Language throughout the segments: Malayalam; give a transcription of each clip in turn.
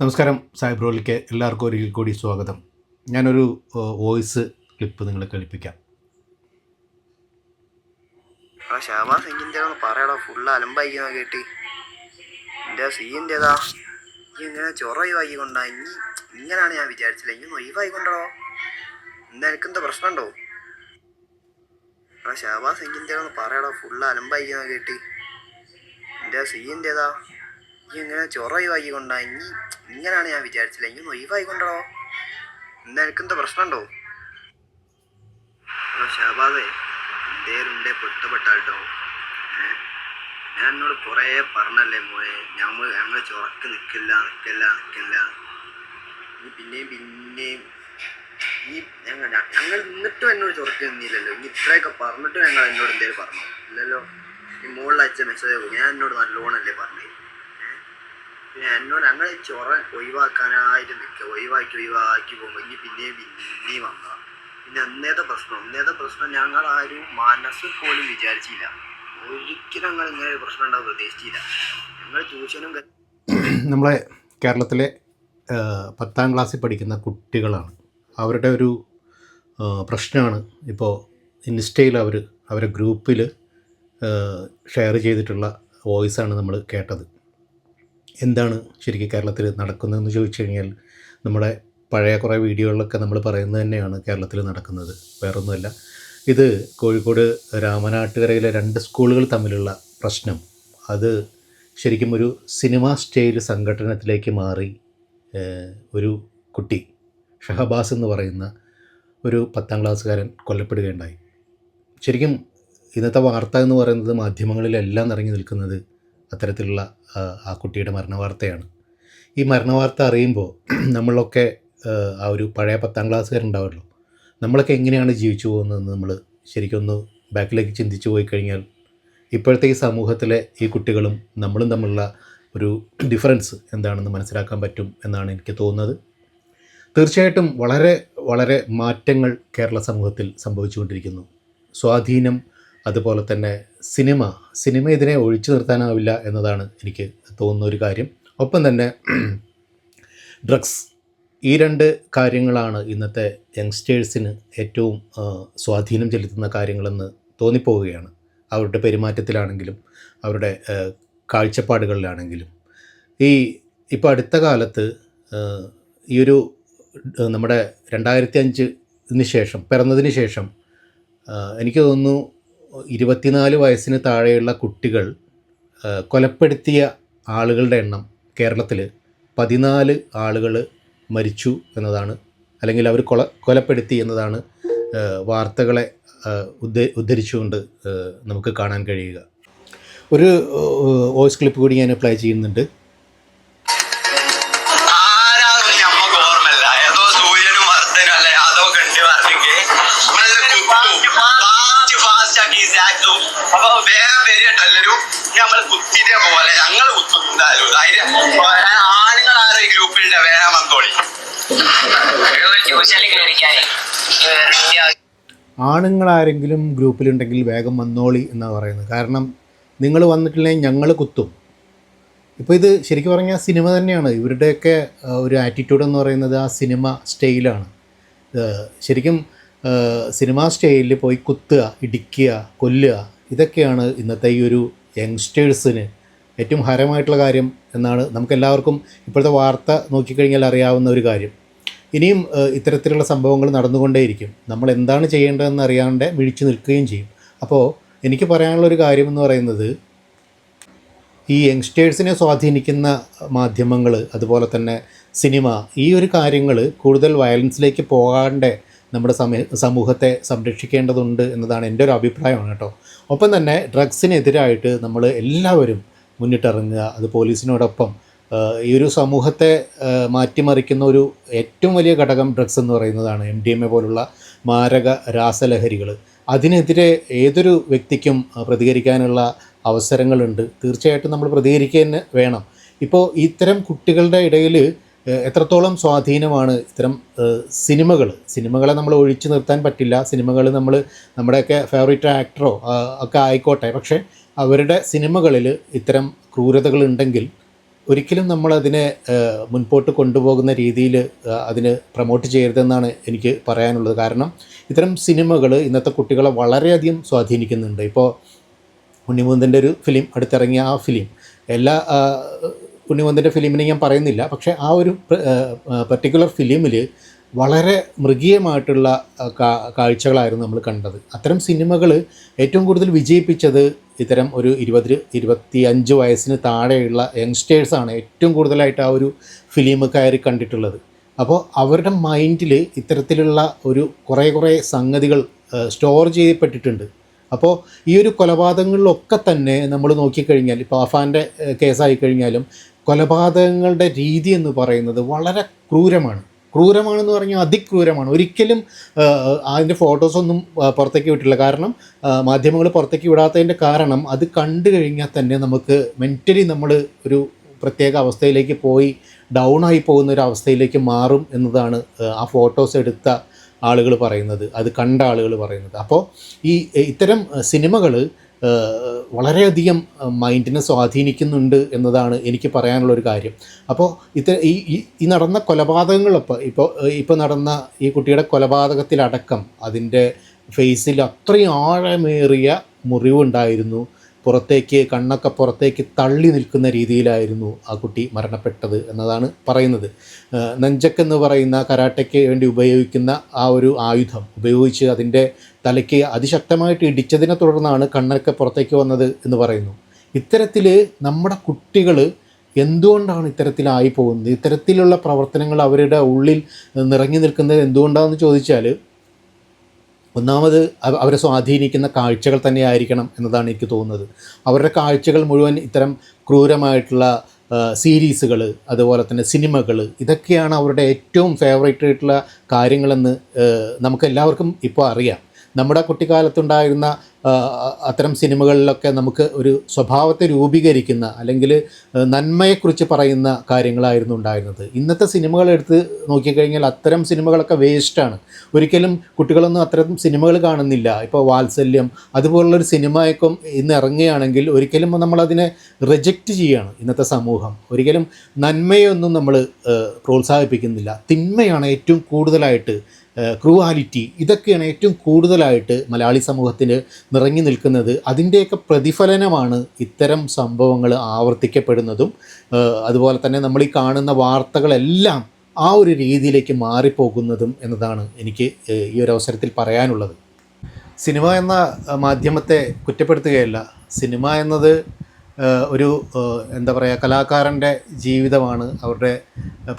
നമസ്കാരം സായിബ്രോളിക്ക് എല്ലാവർക്കും ഒരിക്കൽ കൂടി സ്വാഗതം. ഞാനൊരു വോയിസ് ക്ലിപ്പ് നിങ്ങളെ കളിപ്പിക്കാം ഷാബാസ് പറയടാ കേട്ടി. എന്റെ സീന്റെതാ ഈ ഇങ്ങനെ ചൊറ ഒഴിവാക്കി കൊണ്ടാ ഇനി ഇങ്ങനെയാണ് ഞാൻ എന്താ പ്രശ്നമുണ്ടോ ഷാബാസ് പറയടാ കേട്ടി. ഇനി ഇങ്ങനെയാണ് ഞാൻ വിചാരിച്ചില്ല ഇനി ഒന്ന് ഇന്ന് എനിക്കെന്താ പ്രശ്നമുണ്ടോ? ഹലോ ഷാബാസേ എന്തേലുണ്ടേ പെട്ടുപെട്ടാട്ടോ ഞാൻ എന്നോട് കുറേ പറഞ്ഞല്ലേ മോനെ ഞമ്മൾ ഞങ്ങൾ ചുറക്ക് നിൽക്കില്ല നിൽക്കില്ല നിൽക്കില്ല ഇനി പിന്നെയും പിന്നെയും. ഈ ഞങ്ങൾ ഞങ്ങൾ നിന്നിട്ടും എന്നോട് ചുറക്ക് നിന്നില്ലല്ലോ. ഇനി ഇത്രയൊക്കെ പറഞ്ഞിട്ടും ഞങ്ങൾ എന്നോട് എന്തേലും പറഞ്ഞു? ഇല്ലല്ലോ. ഈ മുകളിൽ അയച്ച മെസ്സേജ് ഞാൻ എന്നോട് നല്ലോണല്ലേ പറഞ്ഞേ? പിന്നെ എന്നോട് ഞങ്ങൾ ചൊറ ഒഴിവാക്കാനായിട്ട് നിൽക്കുക. ഒഴിവാക്കി ഒഴിവാക്കി പോകുമ്പോൾ ഇനി പിന്നെയും പിന്നെയും വന്നതാണ് പിന്നെ അന്നേത്തെ പ്രശ്നം അന്നേത്തെ പ്രശ്നം ഞങ്ങൾ ആരും മനസ്സിൽ പോലും വിചാരിച്ചില്ല. ഒരിക്കലും ഞങ്ങൾ ഇങ്ങനെ ഒരു പ്രശ്നം ഉണ്ടാവും പ്രതീക്ഷിച്ചില്ല ഞങ്ങൾ ട്യൂഷനും നമ്മളെ കേരളത്തിലെ ആ, പത്താം ക്ലാസ്സിൽ പഠിക്കുന്ന കുട്ടികളാണ്. അവരുടെ ഒരു പ്രശ്നമാണ് ഇപ്പോൾ ഇൻസ്റ്റയിൽ അവർ അവരുടെ ഗ്രൂപ്പിൽ ഷെയർ ചെയ്തിട്ടുള്ള വോയിസാണ് നമ്മൾ കേട്ടത്. എന്താണ് ശരിക്കും കേരളത്തിൽ നടക്കുന്നതെന്ന് ചോദിച്ചു കഴിഞ്ഞാൽ നമ്മുടെ പഴയ കുറേ വീഡിയോകളിലൊക്കെ നമ്മൾ പറയുന്നത് തന്നെയാണ് കേരളത്തിൽ നടക്കുന്നത്. വേറൊന്നുമല്ല. ഇത് കോഴിക്കോട് രാമനാട്ടുകരയിലെ രണ്ട് സ്കൂളുകൾ തമ്മിലുള്ള പ്രശ്നം. അത് ശരിക്കും ഒരു സിനിമ സ്റ്റൈൽ സംഘടനത്തിലേക്ക് മാറി ഒരു കുട്ടി ഷഹബാസ് എന്ന് പറയുന്ന ഒരു പത്താം ക്ലാസ്സുകാരൻ കൊല്ലപ്പെടുകയുണ്ടായി. ശരിക്കും ഇന്നത്തെ വാർത്ത എന്ന് പറയുന്നത് മാധ്യമങ്ങളിലെല്ലാം നിറഞ്ഞു നിൽക്കുന്നത് അത്തരത്തിലുള്ള ആ, കുട്ടിയുടെ മരണവാർത്തയാണ്. ഈ മരണവാർത്ത അറിയുമ്പോൾ നമ്മളൊക്കെ ആ ഒരു പഴയ പത്താം ക്ലാസ്സുകാരുണ്ടാവുമല്ലോ. നമ്മളൊക്കെ എങ്ങനെയാണ് ജീവിച്ചു പോകുന്നതെന്ന് നമ്മൾ ശരിക്കൊന്ന് ബാക്കിലേക്ക് ചിന്തിച്ചു പോയി കഴിഞ്ഞാൽ ഇപ്പോഴത്തെ ഈ സമൂഹത്തിലെ ഈ കുട്ടികളും നമ്മളും തമ്മിലുള്ള ഒരു ഡിഫറൻസ് എന്താണെന്ന് മനസ്സിലാക്കാൻ പറ്റും എന്നാണ് എനിക്ക് തോന്നുന്നത്. തീർച്ചയായിട്ടും വളരെ വളരെ മാറ്റങ്ങൾ കേരള സമൂഹത്തിൽ സംഭവിച്ചുകൊണ്ടിരിക്കുന്നു. സ്വാധീനം അതുപോലെ തന്നെ സിനിമ സിനിമ ഇതിനെ ഒഴിച്ചു നിർത്താനാവില്ല എന്നതാണ് എനിക്ക് തോന്നുന്ന ഒരു കാര്യം. ഒപ്പം തന്നെ ഡ്രഗ്സ് ഈ രണ്ട് കാര്യങ്ങളാണ് ഇന്നത്തെ യങ്സ്റ്റേഴ്സിന് ഏറ്റവും സ്വാധീനം ചെലുത്തുന്ന കാര്യങ്ങളെന്ന് തോന്നിപ്പോവുകയാണ്. അവരുടെ പെരുമാറ്റത്തിലാണെങ്കിലും അവരുടെ കാഴ്ചപ്പാടുകളിലാണെങ്കിലും. ഈ ഇപ്പോൾ അടുത്ത കാലത്ത് ഈ ഒരു നമ്മുടെ രണ്ടായിരത്തി അഞ്ചിന് ശേഷം പിറന്നതിന് ശേഷം എനിക്ക് തോന്നുന്നു ഇരുപത്തിനാല് വയസ്സിന് താഴെയുള്ള കുട്ടികൾ കൊലപ്പെടുത്തിയ ആളുകളുടെ എണ്ണം കേരളത്തിൽ പതിനാല് ആളുകൾ മരിച്ചു എന്നതാണ്. അല്ലെങ്കിൽ അവർ കൊല കൊലപ്പെടുത്തി എന്നതാണ് വാർത്തകളെ ഉദ്ധ ഉദ്ധരിച്ചുകൊണ്ട് നമുക്ക് കാണാൻ കഴിയുക. ഒരു വോയിസ് ക്ലിപ്പ് കൂടി ഞാൻ അപ്ലൈ ചെയ്യുന്നുണ്ട്. നമ്മൾ കുത്തിരെ പോലെ ഞങ്ങൾ കുത്തും എന്തായാലും. ധൈര്യം. ആണുങ്ങൾ ആരും ഈ ഗ്രൂപ്പിലുണ്ട് വേഗം വന്നോളി. ട്യൂഷനിൽ കയറിക്കാനേ. ആണുങ്ങളാരെങ്കിലും ഗ്രൂപ്പിലുണ്ടെങ്കിൽ വേഗം വന്നോളി എന്നാണ് പറയുന്നത്. കാരണം നിങ്ങൾ വന്നിട്ടില്ലെങ്കിൽ ഞങ്ങൾ കുത്തും. ഇപ്പോൾ ഇത് ശരിക്കും പറഞ്ഞാൽ സിനിമ തന്നെയാണ്. ഇവരുടെയൊക്കെ ഒരു ആറ്റിറ്റ്യൂഡ് എന്ന് പറയുന്നത് ആ സിനിമ സ്റ്റൈലാണ്. ശരിക്കും സിനിമാ സിനിമ സ്റ്റൈലിൽ പോയി കുത്തുക ഇടിക്കുക കൊല്ലുക ഇതൊക്കെയാണ് ഇന്നത്തെ ഈ ഒരു യങ്സ്റ്റേഴ്സിന് ഏറ്റവും ഹരമായിട്ടുള്ള കാര്യം എന്നാണ് നമുക്കെല്ലാവർക്കും ഇപ്പോഴത്തെ വാർത്ത നോക്കിക്കഴിഞ്ഞാൽ അറിയാവുന്ന ഒരു കാര്യം. ഇനിയും ഇത്തരത്തിലുള്ള സംഭവങ്ങൾ നടന്നുകൊണ്ടേയിരിക്കും. നമ്മൾ എന്താണ് ചെയ്യേണ്ടതെന്ന് അറിയാണ്ട് മിഴിച്ചു നിൽക്കുകയും ചെയ്യും. അപ്പോൾ എനിക്ക് പറയാനുള്ള ഒരു കാര്യം എന്ന് പറയുന്നത് ഈ യങ്സ്റ്റേഴ്സിനെ സ്വാധീനിക്കുന്ന മാധ്യമങ്ങൾ അതുപോലെ തന്നെ സിനിമ ഈ ഒരു കാര്യങ്ങൾ കൂടുതൽ വയലൻസിലേക്ക് പോകാണ്ട് നമ്മുടെ സമയ സമൂഹത്തെ സംരക്ഷിക്കേണ്ടതുണ്ട് എന്നതാണ് എന്റെ ഒരു അഭിപ്രായമാണ് കേട്ടോ. ഒപ്പം തന്നെ ഡ്രഗ്സിനെതിരായിട്ട് നമ്മൾ എല്ലാവരും മുന്നിട്ടിറങ്ങുക അത് പോലീസിനോടൊപ്പം ഈ ഒരു സമൂഹത്തെ മാറ്റിമറിക്കുന്ന ഒരു ഏറ്റവും വലിയ ഘടകം ഡ്രഗ്സ് എന്ന് പറയുന്നതാണ് എം ഡി എം എ പോലുള്ള മാരക രാസലഹരികൾ അതിനെതിരെ ഏതൊരു വ്യക്തിക്കും പ്രതികരിക്കാനുള്ള അവസരങ്ങളുണ്ട്. തീർച്ചയായിട്ടും നമ്മൾ പ്രതികരിക്കുക തന്നെ വേണം. ഇപ്പോൾ ഇത്തരം കുട്ടികളുടെ ഇടയിൽ എത്രത്തോളം സ്വാധീനമാണ് ഇത്തരം സിനിമകൾ സിനിമകളെ? നമ്മൾ ഒഴിച്ചു നിർത്താൻ പറ്റില്ല. സിനിമകൾ നമ്മൾ നമ്മുടെയൊക്കെ ഫേവറേറ്റ് ആക്ടറോ ഒക്കെ ആയിക്കോട്ടെ. പക്ഷേ അവരുടെ സിനിമകളിൽ ഇത്തരം ക്രൂരതകളുണ്ടെങ്കിൽ ഒരിക്കലും നമ്മളതിനെ മുൻപോട്ട് കൊണ്ടുപോകുന്ന രീതിയിൽ അതിന് പ്രൊമോട്ട് ചെയ്യരുതെന്നാണ് എനിക്ക് പറയാനുള്ളത്. കാരണം ഇത്തരം സിനിമകൾ ഇന്നത്തെ കുട്ടികളെ വളരെയധികം സ്വാധീനിക്കുന്നുണ്ട്. ഇപ്പോൾ ഉണ്ണിമുന്തന്റെ ഒരു ഫിലിം അടുത്തിറങ്ങിയ ആ ഫിലിം എല്ലാ ഉണ്ണിമുന്തന്റെ ഫിലിമിനെ ഞാൻ പറയുന്നില്ല. പക്ഷേ ആ ഒരു പർട്ടിക്കുലർ ഫിലിമിൽ വളരെ മൃഗീയമായിട്ടുള്ള കാഴ്ചകളായിരുന്നു നമ്മൾ കണ്ടത്. അത്തരം സിനിമകൾ ഏറ്റവും കൂടുതൽ വിജയിപ്പിച്ചത് ഇത്തരം ഒരു ഇരുപത് ഇരുപത്തി അഞ്ച് വയസ്സിന് താഴെയുള്ള യങ്സ്റ്റേഴ്സാണ് ഏറ്റവും കൂടുതലായിട്ട് ആ ഒരു ഫിലിം കയറി കണ്ടിട്ടുള്ളത്. അപ്പോൾ അവരുടെ മൈൻഡിൽ ഇത്തരത്തിലുള്ള ഒരു കുറേ കുറേ സംഗതികൾ സ്റ്റോർ ചെയ്യപ്പെട്ടിട്ടുണ്ട്. അപ്പോൾ ഈ ഒരു കൊലപാതകങ്ങളിലൊക്കെ തന്നെ നമ്മൾ നോക്കിക്കഴിഞ്ഞാൽ ഇപ്പോൾ അഫാന്റെ കേസായി കഴിഞ്ഞാലും കൊലപാതകങ്ങളുടെ രീതി എന്ന് പറയുന്നത് വളരെ ക്രൂരമാണ്. ക്രൂരമാണെന്ന് പറഞ്ഞാൽ അതിക്രൂരമാണ്. ഒരിക്കലും അതിന്റെ ഫോട്ടോസൊന്നും പുറത്തേക്ക് വിട്ടില്ല കാരണം മാധ്യമങ്ങൾ പുറത്തേക്ക് വിടാത്തതിന്റെ കാരണം അത് കണ്ടു കഴിഞ്ഞാൽ തന്നെ നമുക്ക് മെന്റലി നമ്മൾ ഒരു പ്രത്യേക അവസ്ഥയിലേക്ക് പോയി ഡൗൺ ആയി പോകുന്ന ഒരു അവസ്ഥയിലേക്ക് മാറും എന്നതാണ് ആ ഫോട്ടോസ് എടുത്ത ആളുകൾ പറയുന്നത്. അത് കണ്ട ആളുകൾ പറയുന്നത്. അപ്പോൾ ഈ ഇത്തരം സിനിമകൾ വളരെയധികം മൈൻഡിനെ സ്വാധീനിക്കുന്നുണ്ട് എന്നതാണ് എനിക്ക് പറയാനുള്ള ഒരു കാര്യം. അപ്പോൾ ഇത് ഈ ഈ- ഈ നടന്ന കൊലപാതകങ്ങളിപ്പോൾ ഇപ്പോൾ ഇപ്പോൾ നടന്ന ഈ കുട്ടിയുടെ കൊലപാതകത്തിലടക്കം അതിന്റെ ഫേസിൽ അത്രയും ആഴമേറിയ മുറിവുണ്ടായിരുന്നു. പുറത്തേക്ക് കണ്ണൊക്കെ പുറത്തേക്ക് തള്ളി നിൽക്കുന്ന രീതിയിലായിരുന്നു ആ കുട്ടി മരണപ്പെട്ടത് എന്നതാണ് പറയുന്നത്. നെഞ്ചക്കെന്ന് പറയുന്ന കരാട്ടയ്ക്ക് വേണ്ടി ഉപയോഗിക്കുന്ന ആ ഒരു ആയുധം ഉപയോഗിച്ച് അതിന്റെ തലയ്ക്ക് അതിശക്തമായിട്ട് ഇടിച്ചതിനെ തുടർന്നാണ് കണ്ണൊക്കെ പുറത്തേക്ക് വന്നത് എന്ന് പറയുന്നു. ഇത്തരത്തിൽ നമ്മുടെ കുട്ടികൾ എന്തുകൊണ്ടാണ് ഇത്തരത്തിലായി പോകുന്നത്? ഇത്തരത്തിലുള്ള പ്രവർത്തനങ്ങൾ അവരുടെ ഉള്ളിൽ നിറഞ്ഞു നിൽക്കുന്നത് എന്തുകൊണ്ടാണെന്ന് ചോദിച്ചാൽ ഒന്നാമത് അവ- അവരെ സ്വാധീനിക്കുന്ന കാഴ്ചകൾ തന്നെയായിരിക്കണം എന്നതാണ് എനിക്ക് തോന്നുന്നത്. അവരുടെ കാഴ്ചകൾ മുഴുവൻ ഇത്തരം ക്രൂരമായിട്ടുള്ള സീരീസുകൾ അതുപോലെ തന്നെ സിനിമകൾ ഇതൊക്കെയാണ് അവരുടെ ഏറ്റവും ഫേവറേറ്റ് ആയിട്ടുള്ള കാര്യങ്ങളെന്ന് നമുക്ക് എല്ലാവർക്കും ഇപ്പോൾ അറിയാം. നമ്മുടെ കുട്ടിക്കാലത്തുണ്ടായിരുന്ന അത്തരം സിനിമകളിലൊക്കെ നമുക്ക് ഒരു സ്വഭാവത്തെ രൂപീകരിക്കുന്ന അല്ലെങ്കിൽ നന്മയെക്കുറിച്ച് പറയുന്ന കാര്യങ്ങളായിരുന്നു ഉണ്ടായിരുന്നത്. ഇന്നത്തെ സിനിമകൾ എടുത്ത് നോക്കിക്കഴിഞ്ഞാൽ അത്തരം സിനിമകളൊക്കെ വേസ്റ്റാണ് ഒരിക്കലും കുട്ടികളൊന്നും അത്തരം സിനിമകൾ കാണുന്നില്ല. ഇപ്പോൾ വാത്സല്യം അതുപോലുള്ളൊരു സിനിമയൊക്കെ ഇന്ന് ഇറങ്ങുകയാണെങ്കിൽ ഒരിക്കലും നമ്മളതിനെ റിജക്റ്റ് ചെയ്യുകയാണ് ഇന്നത്തെ സമൂഹം. ഒരിക്കലും നന്മയൊന്നും നമ്മൾ പ്രോത്സാഹിപ്പിക്കുന്നില്ല. തിന്മയാണ് ഏറ്റവും കൂടുതലായിട്ട് ക്രൂവാലിറ്റി ഇതൊക്കെയാണ് ഏറ്റവും കൂടുതലായിട്ട് മലയാളി സമൂഹത്തിന് നിറങ്ങി നിൽക്കുന്നത്. അതിന്റെയൊക്കെ പ്രതിഫലനമാണ് ഇത്തരം സംഭവങ്ങൾ ആവർത്തിക്കപ്പെടുന്നതും. അതുപോലെ തന്നെ നമ്മൾ ഈ കാണുന്ന വാർത്തകളെല്ലാം ആ ഒരു രീതിയിലേക്ക് മാറിപ്പോകുന്നതും എന്നതാണ് എനിക്ക് ഈ ഒരു അവസരത്തിൽ പറയാനുള്ളത്. സിനിമ എന്ന മാധ്യമത്തെ കുറ്റപ്പെടുത്തുകയല്ല. സിനിമ എന്നത് ഒരു എന്താ പറയുക കലാകാരന്റെ ജീവിതമാണ് അവരുടെ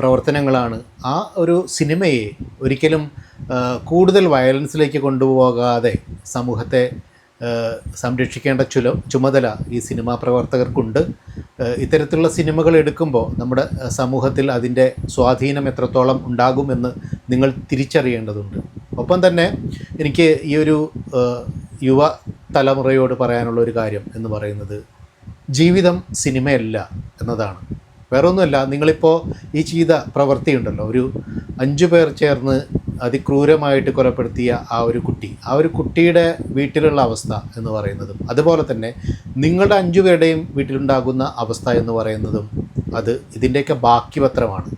പ്രവർത്തനങ്ങളാണ്. ആ ഒരു സിനിമയെ ഒരിക്കലും കൂടുതൽ വയലൻസിലേക്ക് കൊണ്ടുപോകാതെ സമൂഹത്തെ സംരക്ഷിക്കേണ്ട ചുല ചുമതല ഈ സിനിമാ പ്രവർത്തകർക്കുണ്ട്. ഇത്തരത്തിലുള്ള സിനിമകൾ എടുക്കുമ്പോൾ നമ്മുടെ സമൂഹത്തിൽ അതിന്റെ സ്വാധീനം എത്രത്തോളം ഉണ്ടാകുമെന്ന് നിങ്ങൾ തിരിച്ചറിയേണ്ടതുണ്ട്. ഒപ്പം തന്നെ എനിക്ക് ഈ ഒരു യുവ തലമുറയോട് പറയാനുള്ള ഒരു കാര്യം എന്ന് പറയുന്നത് ജീവിതം സിനിമയല്ല എന്നതാണ്. വേറൊന്നുമല്ല നിങ്ങളിപ്പോൾ ഈ ചെയ്ത പ്രവൃത്തിയുണ്ടല്ലോ ഒരു അഞ്ചു പേർ ചേർന്ന് അതിക്രൂരമായിട്ട് കൊലപ്പെടുത്തിയ ആ ഒരു കുട്ടി. ആ ഒരു കുട്ടിയുടെ വീട്ടിലുള്ള അവസ്ഥ എന്ന് പറയുന്നതും അതുപോലെ തന്നെ നിങ്ങളുടെ അഞ്ചു പേരുടെയും വീട്ടിലുണ്ടാകുന്ന അവസ്ഥ എന്ന് പറയുന്നതും അത് ഇതിന്റെയൊക്കെ ബാക്കി പത്രമാണ്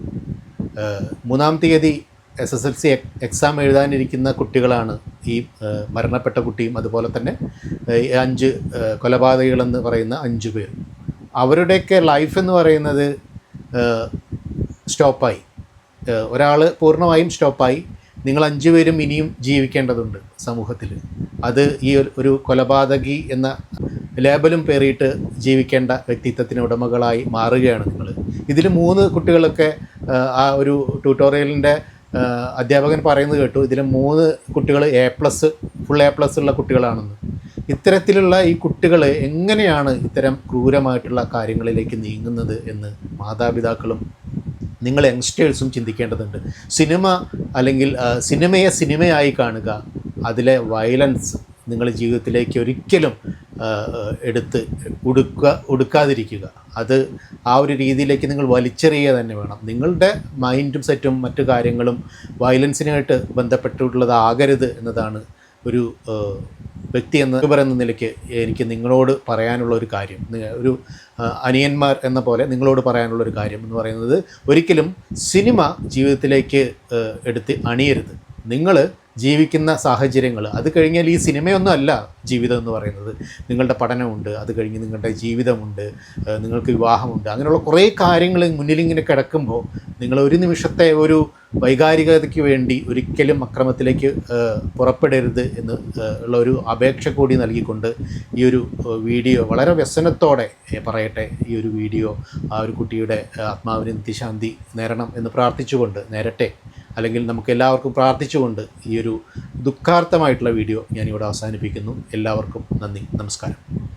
മൂന്നാം തീയതി S S L C exam എഴുതാനിരിക്കുന്ന കുട്ടികളാണ് ഈ മരണപ്പെട്ട കുട്ടിയും അതുപോലെ തന്നെ അഞ്ച് കൊലപാതകികളെന്ന് പറയുന്ന അഞ്ച് പേർ. അവരുടെയൊക്കെ ലൈഫ് എന്ന് പറയുന്നത് സ്റ്റോപ്പായി ഒരാൾ പൂർണമായും സ്റ്റോപ്പായി നിങ്ങൾ അഞ്ചു പേരും ഇനിയും ജീവിക്കേണ്ടതുണ്ട് സമൂഹത്തിൽ. അത് ഈ ഒരു- കൊലപാതകി എന്ന ലേബലും പേറിയിട്ട് ജീവിക്കേണ്ട വ്യക്തിത്വത്തിന് ഉടമകളായി മാറുകയാണ് നിങ്ങൾ ഇതിൽ മൂന്ന് കുട്ടികളൊക്കെ ആ ഒരു ട്യൂട്ടോറിയലിന്റെ അധ്യാപകൻ പറയുന്നത് കേട്ടു. ഇതിൽ മൂന്ന് കുട്ടികൾ A plus full A plus ഉള്ള കുട്ടികളാണെന്ന്. ഇത്തരത്തിലുള്ള ഈ കുട്ടികൾ എങ്ങനെയാണ് ഇത്തരം ക്രൂരമായിട്ടുള്ള കാര്യങ്ങളിലേക്ക് നീങ്ങുന്നത് എന്ന് മാതാപിതാക്കളും നിങ്ങൾ യങ്സ്റ്റേഴ്സും ചിന്തിക്കേണ്ടതുണ്ട്. സിനിമ അല്ലെങ്കിൽ സിനിമയെ സിനിമയായി കാണുക അതിലെ വയലൻസ് നിങ്ങളുടെ ജീവിതത്തിലേക്ക് ഒരിക്കലും എടുത്ത് ഉടുക്ക ഉടുക്കാതിരിക്കുക. അത് ആ ഒരു രീതിയിലേക്ക് നിങ്ങൾ വലിച്ചെറിയുക തന്നെ വേണം. നിങ്ങളുടെ മൈൻഡും സെറ്റും മറ്റു കാര്യങ്ങളും വയലൻസിനായിട്ട് ബന്ധപ്പെട്ടിട്ടുള്ളതാകരുത് എന്നതാണ് ഒരു വ്യക്തി എന്ന പറയുന്ന നിലയ്ക്ക് എനിക്ക് നിങ്ങളോട് പറയാനുള്ള ഒരു കാര്യം. ഒരു അനിയന്മാർ എന്ന പോലെ നിങ്ങളോട് പറയാനുള്ള ഒരു കാര്യം എന്ന് പറയുന്നത് ഒരിക്കലും സിനിമ ജീവിതത്തിലേക്ക് എടുത്ത് അണിയരുത്. നിങ്ങൾ ജീവിക്കുന്ന സാഹചര്യങ്ങൾ. അത് കഴിഞ്ഞാൽ ഈ സിനിമയൊന്നും അല്ല ജീവിതം എന്ന് പറയുന്നത്. നിങ്ങളുടെ പഠനമുണ്ട് അത് കഴിഞ്ഞ് നിങ്ങളുടെ ജീവിതമുണ്ട് നിങ്ങൾക്ക് വിവാഹമുണ്ട്. അങ്ങനെയുള്ള കുറേ കാര്യങ്ങൾ മുന്നിലിങ്ങനെ കിടക്കുമ്പോൾ നിങ്ങൾ ഒരു നിമിഷത്തെ ഒരു വൈകാരികതയ്ക്ക് വേണ്ടി ഒരിക്കലും അക്രമത്തിലേക്ക് പുറപ്പെടരുത് എന്ന് ഉള്ള ഒരു അപേക്ഷ കൂടി നൽകിക്കൊണ്ട് ഈ ഒരു വീഡിയോ വളരെ വ്യസനത്തോടെ പറയട്ടെ ഈ ഒരു വീഡിയോ ആ ഒരു കുട്ടിയുടെ ആത്മാവിന് നിത്യശാന്തി നേരണം എന്ന് പ്രാർത്ഥിച്ചുകൊണ്ട് നേരട്ടെ. അല്ലെങ്കിൽ നമുക്ക് എല്ലാവർക്കും പ്രാർത്ഥിച്ചുകൊണ്ട് ഈ ഒരു ദുഃഖാർത്ഥമായിട്ടുള്ള വീഡിയോ ഞാനിവിടെ അവസാനിപ്പിക്കുന്നു. എല്ലാവർക്കും നന്ദി. നമസ്കാരം.